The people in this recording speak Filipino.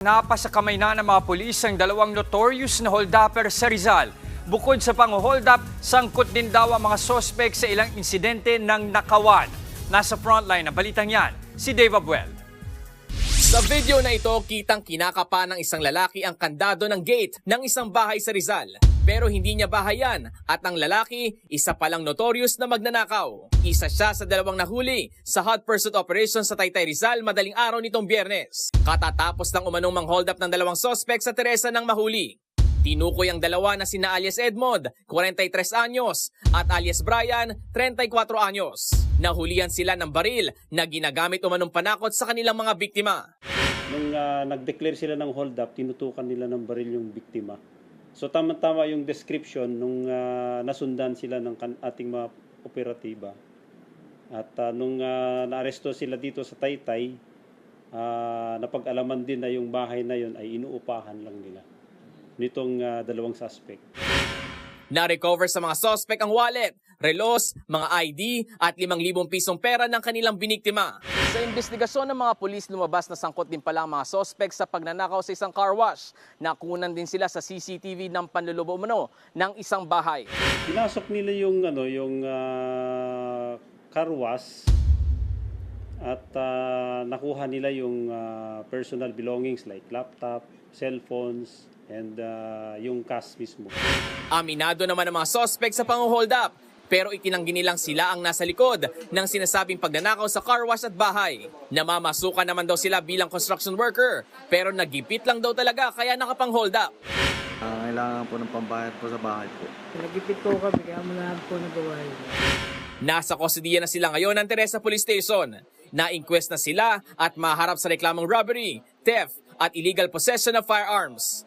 Napa sa kamay na ng mga pulis ang dalawang notorious na holdupper sa Rizal. Bukod sa pang-hold up, sangkot din daw ang mga sospek sa ilang insidente ng nakawan. Nasa frontline ng balitang yan, si Dave Abuel. Sa video na ito, kitang kinakapa ng isang lalaki ang kandado ng gate ng isang bahay sa Rizal. Pero hindi niya bahay yan at ang lalaki, isa palang notorious na magnanakaw. Isa siya sa dalawang nahuli sa hot pursuit operation sa Taytay Rizal madaling araw nitong biyernes. Katatapos ng umanong mang hold up ng dalawang sospek sa Teresa ng mahuli. Tinukoy ang dalawa na sina alias Edmond, 43 anyos, at alias Brian, 34 anyos. Nahulihan sila ng baril na ginagamit umanong panakot sa kanilang mga biktima. Nung ah, nag-declare sila ng hold up, tinutukan nila ng baril yung biktima. So tama-tama yung description nung ah, nasundan sila ng ating mga operatiba. At ah, nung ah, naaresto sila dito sa Taytay, ah, napag-alaman din na yung bahay na yun ay inuupahan lang nila nitong ah, dalawang suspect. Na-recover sa mga sospek ang wallet, relos, mga ID at 5,000 pisong pera ng kanilang biniktima. Sa investigasyon ng mga pulis, lumabas na sangkot din pala ang mga sospek sa pagnanakaw sa isang car wash. Nakunan din sila sa CCTV ng panlulubo umano ng isang bahay. Pinasok nila yung ano yung ah, car wash at ah, nakuha nila yung ah, personal belongings like laptop, cellphones and ah, yung cash mismo. Aminado naman ang mga sospek sa pang-hold up. Pero itinanggi nilang sila ang nasa likod ng sinasabing pagnanakaw sa car wash at bahay. Namamasukan naman daw sila bilang construction worker pero nagipit lang daw talaga kaya nakapang-hold up. Ah, kailangan po ng pambayad po sa bahay po. Nagipit po kami, kaya muna po nagawa yun. Nasa kustodiya na sila ngayon ng Teresa Police Station. Na-inquest na sila at maharap sa reklamong robbery, theft at illegal possession of firearms.